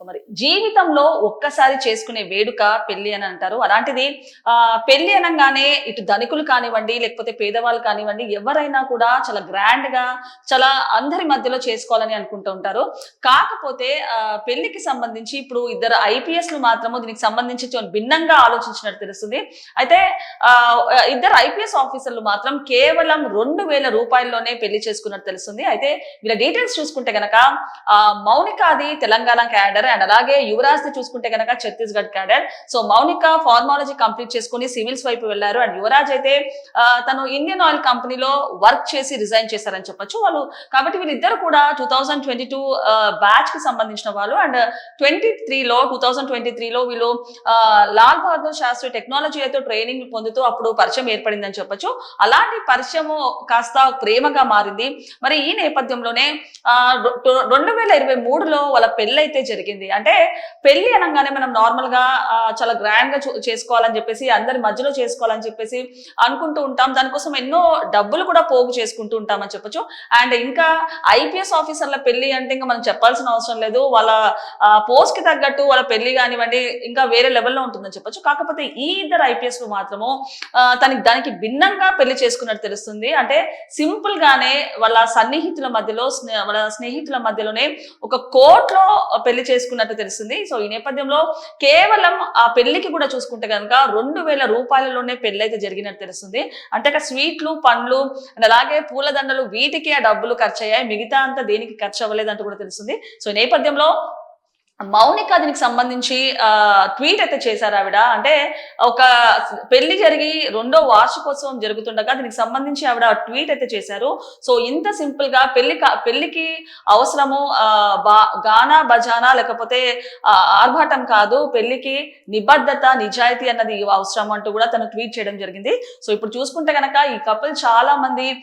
So మరి జీవితంలో ఒక్కసారి చేసుకునే వేడుక పెళ్ళి అని అంటారు. అలాంటిది ఆ పెళ్ళి అనగానే ఇటు ధనికులు కానివ్వండి లేకపోతే పేదవాళ్ళు కానివ్వండి ఎవరైనా కూడా చాలా గ్రాండ్గా చాలా అందరి మధ్యలో చేసుకోవాలని అనుకుంటూ ఉంటారు. కాకపోతే ఆ, పెళ్ళికి సంబంధించి ఇప్పుడు ఇద్దరు ఐపీఎస్లు మాత్రము దీనికి సంబంధించి భిన్నంగా ఆలోచించినట్టు తెలుస్తుంది. అయితే ఆ, ఇద్దరు ఐపీఎస్ ఆఫీసర్లు మాత్రం కేవలం రెండు వేల రూపాయల్లోనే పెళ్ళి చేసుకున్నట్టు తెలుస్తుంది. అయితే వీళ్ళ డీటెయిల్స్ చూసుకుంటే గనక ఆ, మౌనికాది తెలంగాణ క్యాడర్ అండ్ అలాగే యువరాజ్ని చూసుకుంటే గనక Chhattisgarh cadre so Mounika pharmacology complete చేసుకుని సివిల్స్ వైపు వెళ్ళారు అండ్ యువరాజ్ అయితే తను ఇండియన్ ఆయిల్ కంపెనీలో వర్క్ చేసి రిజైన్ చేశారని చెప్పొచ్చు. వాళ్ళు కాబట్టి వీళ్ళిద్దరు కూడా టూ థౌజండ్ ట్వంటీ టూ బ్యాచ్కి సంబంధించిన వాళ్ళు. అండ్ ట్వంటీ త్రీలో టూ థౌజండ్ ట్వంటీ త్రీలో వీళ్ళు లాల్ బహదూర్ శాస్త్రి టెక్నాలజీ అయితే ట్రైనింగ్ పొందుతూ అప్పుడు పరిచయం ఏర్పడిందని చెప్పొచ్చు. అలాంటి పరిచయం కాస్త ప్రేమగా మారింది. మరి ఈ నేపథ్యంలోనే రెండు వేల ఇరవై మూడులో వాళ్ళ పెళ్ళి అయితే జరిగింది అంటే పెళ్ళి అనగానే మనం నార్మల్గా చాలా గ్రాండ్గా చూ- చేసుకోవాలని చెప్పేసి అందరి మధ్యలో చేసుకోవాలని చెప్పేసి అనుకుంటూ ఉంటాం. దానికోసం ఎన్నో డబ్బులు కూడా పోగు చేసుకుంటూ ఉంటాం అని చెప్పొచ్చు. అండ్ ఇంకా ఐపీఎస్ ఆఫీసర్ల పెళ్ళి అంటే ఇంకా మనం చెప్పాల్సిన అవసరం లేదు. వాళ్ళ పోస్ట్కి తగ్గట్టు వాళ్ళ పెళ్ళి కానివ్వండి ఇంకా వేరే లెవెల్లో ఉంటుందని చెప్పొచ్చు. కాకపోతే ఈ ఇద్దరు ఐపీఎస్లు మాత్రము తనకి దానికి భిన్నంగా పెళ్ళి చేసుకున్నట్టు తెలుస్తుంది. అంటే సింపుల్ గానే వాళ్ళ సన్నిహితుల మధ్యలో వాళ్ళ స్నేహితుల మధ్యలోనే ఒక కోర్టులో పెళ్ళి చేసుకున్నట్టు తెలుస్తుంది. సో ఈ నేపథ్యంలో కేవలం ఆ పెళ్ళికి కూడా చూసుకుంటే కనుక రెండు వేల రూపాయలలోనే పెళ్ళి అయితే జరిగినట్టు తెలుస్తుంది. అంటే అక్కడ స్వీట్లు పండ్లు అండ్ అలాగే పూలదండలు వీటికి ఆ డబ్బులు ఖర్చు అయ్యాయి మిగతా అంతా దేనికి ఖర్చు అవ్వలేదంటూ కూడా తెలుస్తుంది. సో ఈ నేపథ్యంలో మౌనిక దీనికి సంబంధించి ట్వీట్ అయితే చేశారు ఆవిడ. అంటే ఒక పెళ్ళి జరిగి రెండో వార్షికోత్సవం జరుగుతుండగా దీనికి సంబంధించి ఆవిడ ట్వీట్ అయితే చేశారు. సో ఇంత సింపుల్గా పెళ్ళి పెళ్ళికి అవసరము బా- గానా బజానా లేకపోతే ఆర్భాటం కాదు. పెళ్ళికి నిబద్ధత నిజాయితీ అన్నది అవసరం అంటూ కూడా తను ట్వీట్ చేయడం జరిగింది. సో ఇప్పుడు చూసుకుంటే కనుక ఈ కపుల్ చాలా మంది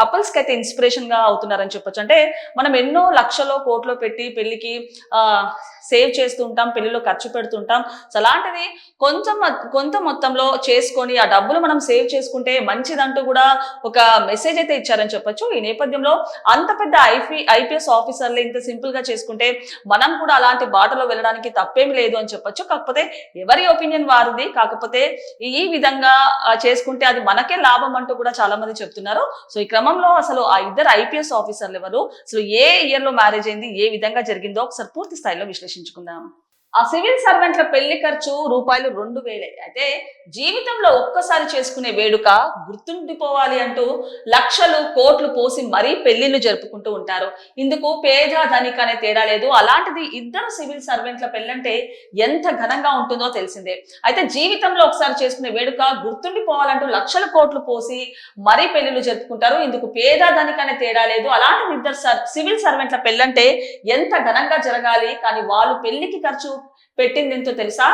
కపుల్స్కి అయితే ఇన్స్పిరేషన్గా అవుతున్నారని చెప్పొచ్చు. అంటే మనం ఎన్నో లక్షలో కోట్లో పెట్టి పెళ్ళికి ఆ సేవ్ చేస్తుంటాం పిల్లలు పెళ్ళిలో ఖర్చు పెడుతుంటాం. సో అలాంటిది కొంచెం కొంత మొత్తంలో చేసుకొని ఆ డబ్బులు మనం సేవ్ చేసుకుంటే మంచిదంటూ కూడా ఒక మెసేజ్ అయితే ఇచ్చారని చెప్పొచ్చు. ఈ నేపథ్యంలో అంత పెద్ద ఐపీ ఐపీఎస్ ఆఫీసర్లు ఇంత సింపుల్గా చేసుకుంటే మనం కూడా అలాంటి బాటలో వెళ్ళడానికి తప్పేమి లేదు అని చెప్పొచ్చు. కాకపోతే ఎవరి ఒపీనియన్ వారిది. కాకపోతే ఈ విధంగా చేసుకుంటే అది మనకే లాభం అంటూ కూడా చాలా మంది చెప్తున్నారు. సో ఈ క్రమంలో అసలు ఆ ఇద్దరు ఐపీఎస్ ఆఫీసర్లు ఎవరు? అసలు ఏ ఇయర్లో మ్యారేజ్ అయింది? ఏ విధంగా జరిగిందో ఒకసారి పూర్తి స్థాయిలో విశ్లేషించుకుందాం. ఆ సివిల్ సర్వెంట్ల పెళ్ళి ఖర్చు రూపాయలు రెండు వేలే. అయితే జీవితంలో ఒక్కసారి చేసుకునే వేడుక గుర్తుండిపోవాలి అంటూ లక్షలు కోట్లు పోసి మరీ పెళ్ళిళ్ళు జరుపుకుంటూ ఉంటారు. ఇందుకు పేద ధనిక అనే తేడా లేదు. అలాంటిది ఇద్దరు సివిల్ సర్వెంట్ల పెళ్ళంటే ఎంత ఘనంగా ఉంటుందో తెలిసిందే. అయితే జీవితంలో ఒకసారి చేసుకునే వేడుక గుర్తుండిపోవాలంటూ లక్షల కోట్లు పోసి మరీ పెళ్ళిళ్ళు జరుపుకుంటారు. ఇందుకు పేద ధనిక అనే తేడా లేదు. అలాంటిది ఇద్దరు సివిల్ సర్వెంట్ల పెళ్ళంటే ఎంత ఘనంగా జరగాలి కానీ వాళ్ళు పెళ్ళికి ఖర్చు పెట్టింది ఎంతో తెలుసా?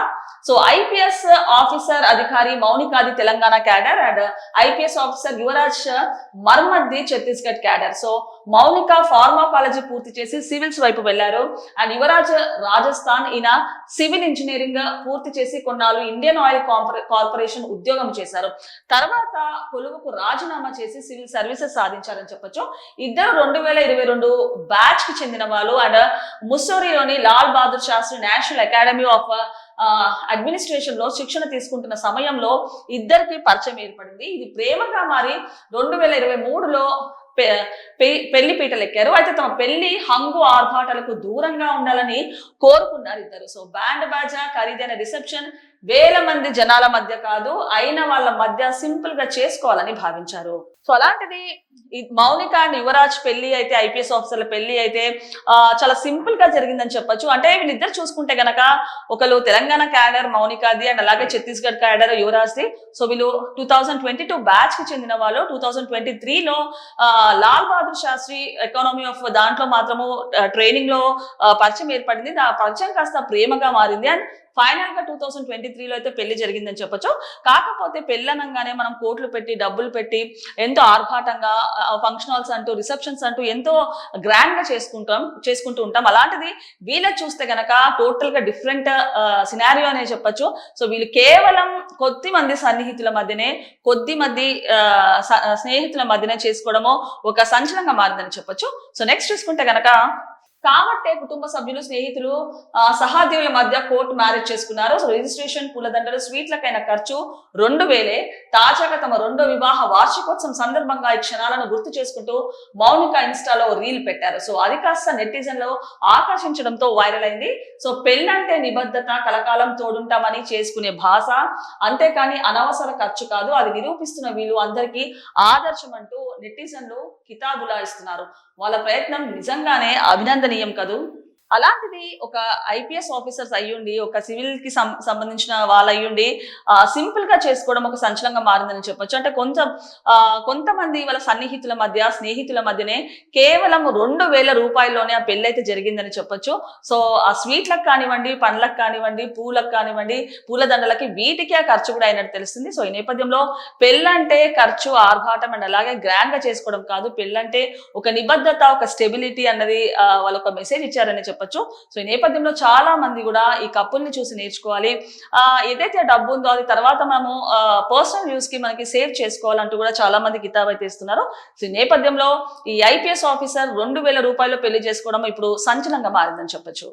సో ఐపీఎస్ ఆఫీసర్ అధికారి మౌనికాది Telangana cadre and IPS officer Yuvaraj Marmaddi Chhattisgarh cadre. So Mounika pharmacology పూర్తి చేసి సివిల్స్ వైపు వెళ్ళారు అండ్ యువరాజ్ రాజస్థాన్ ఈయన సివిల్ ఇంజనీరింగ్ పూర్తి చేసి కొన్నాళ్ళు ఇండియన్ ఆయిల్ కార్పొరేషన్ ఉద్యోగం చేశారు. తర్వాత కొలువుకు రాజీనామా చేసి సివిల్ సర్వీసెస్ సాధించారని చెప్పొచ్చు. ఇద్దరు రెండు వేల ఇరవై రెండు బ్యాచ్కి చెందిన వాళ్ళు and ముస్సోరిలోని Lal Bahadur Shastri national academy of అడ్మినిస్ట్రేషన్లో శిక్షణ తీసుకుంటున్న సమయంలో ఇద్దరికి పరిచయం ఏర్పడింది. ఇది ప్రేమగా మారి రెండు వేల ఇరవై మూడులో పెళ్ళి పీటలు ఎక్కారు. అయితే తమ పెళ్ళి హంగు ఆర్భాటాలకు దూరంగా ఉండాలని కోరుకున్నారు ఇద్దరు. సో బ్యాండ్ బాజా ఖరీదైన రిసెప్షన్ వేల మంది జనాల మధ్య కాదు అయిన వాళ్ళ మధ్య సింపుల్గా చేసుకోవాలని భావించారు. సో అలాంటిది మౌనిక అండ్ యువరాజ్ పెళ్ళి అయితే ఐపీఎస్ ఆఫీసర్ల పెళ్ళి అయితే చాలా సింపుల్గా జరిగిందని చెప్పొచ్చు. అంటే వీళ్ళిద్దరు చూసుకుంటే గనక ఒకరు తెలంగాణ క్యాడర్ మౌనికాది అండ్ అలాగే ఛత్తీస్గఢ్ క్యాడర్ యువరాజ్ది. సో వీళ్ళు టూ థౌజండ్ ట్వంటీ టూ బ్యాచ్కి చెందిన వాళ్ళు. టూ థౌజండ్ ట్వంటీ త్రీలో లాల్ బహదూర్ శాస్త్రి ఎకానమీ ఆఫ్ దాంట్లో మాత్రము ట్రైనింగ్లో పరిచయం ఏర్పడింది. ఆ పరిచయం కాస్త ప్రేమగా మారింది. అండ్ ఫైనల్గా టూ థౌసండ్ ట్వంటీ త్రీలో అయితే పెళ్ళి జరిగిందని చెప్పొచ్చు. కాకపోతే పెళ్ళనంగానే మనం కోట్లు పెట్టి డబ్బులు పెట్టి ఎంతో ఆర్భాటంగా ఫంక్షన్ హాల్స్ అంటూ రిసెప్షన్స్ అంటూ ఎంతో గ్రాండ్గా చేసుకుంటాం చేసుకుంటూ ఉంటాం. అలాంటిది వీళ్ళకి చూస్తే గనక టోటల్గా డిఫరెంట్ సినారియో అనే చెప్పొచ్చు. సో వీళ్ళు కేవలం కొద్ది మంది సన్నిహితుల మధ్యనే కొద్ది మంది స్నేహితుల మధ్యనే చేసుకోవడము ఒక సంచలనంగా మారిందని చెప్పొచ్చు. సో నెక్స్ట్ చూసుకుంటే గనక కాబట్టే కుటుంబ సభ్యులు స్నేహితులు ఆ, సహాదేవుల మధ్య కోర్టు మ్యారేజ్ చేసుకున్నారు. సో రిజిస్ట్రేషన్ పూలదండలు స్వీట్లకైన ఖర్చు రెండు వేలే. తాజాగా తమ రెండో వివాహ వార్షికోత్సవం సందర్భంగా ఈ క్షణాలను గుర్తు చేసుకుంటూ మౌనిక ఇన్స్టాలో రీల్ పెట్టారు. సో అది కాస్త నెటిజన్లో ఆకర్షించడంతో వైరల్ అయింది. సో పెళ్ళంటే నిబద్ధత కలకాలం తోడుంటామని చేసుకునే భాష. అంతేకాని అనవసర ఖర్చు కాదు. అది నిరూపిస్తున్న వీళ్ళు అందరికీ ఆదర్శం అంటూ నెటిజన్లు కితాబులా ఇస్తున్నారు. వాళ్ళ ప్రయత్నం నిజంగానే అభినందనీయం కదూ? అలాంటిది ఒక ఐపీఎస్ ఆఫీసర్స్ అయ్యుండి ఒక సివిల్కి సంబంధించిన వాళ్ళు అయ్యుండి సింపుల్గా చేసుకోవడం ఒక సంచలనంగా మారిందని చెప్పొచ్చు. అంటే కొంచెం కొంతమంది వాళ్ళ సన్నిహితుల మధ్య స్నేహితుల మధ్యనే కేవలం రెండు వేల రూపాయల్లోనే ఆ పెళ్ళి అయితే జరిగిందని చెప్పొచ్చు. సో ఆ స్వీట్లకు కానివ్వండి పండ్లకు కానివ్వండి పూలకు కానివ్వండి పూలదండలకి వీటికి ఆ ఖర్చు కూడా అయినట్టు తెలుస్తుంది. సో ఈ నేపథ్యంలో పెళ్ళంటే ఖర్చు ఆర్భాటం అండ్ అలాగే గ్రాండ్గా చేసుకోవడం కాదు. పెళ్ళంటే ఒక నిబద్ధత ఒక స్టెబిలిటీ అన్నది వాళ్ళు ఒక మెసేజ్ ఇచ్చారని చెప్పొచ్చు. సో ఈ నేపథ్యంలో చాలా మంది కూడా ఈ కప్పుల్ని చూసి నేర్చుకోవాలి. ఆ ఏదైతే డబ్బు ఉందో అది తర్వాత మనము పర్సనల్ యూస్కి మనకి సేవ్ చేసుకోవాలంటూ కూడా చాలా మంది కితాబ్ అయితే ఇస్తున్నారు సో ఈ నేపథ్యంలో ఈ ఐపీఎస్ ఆఫీసర్ రెండు వేల రూపాయలు పెళ్ళి చేసుకోవడం ఇప్పుడు సంచలనంగా మారిందని చెప్పొచ్చు.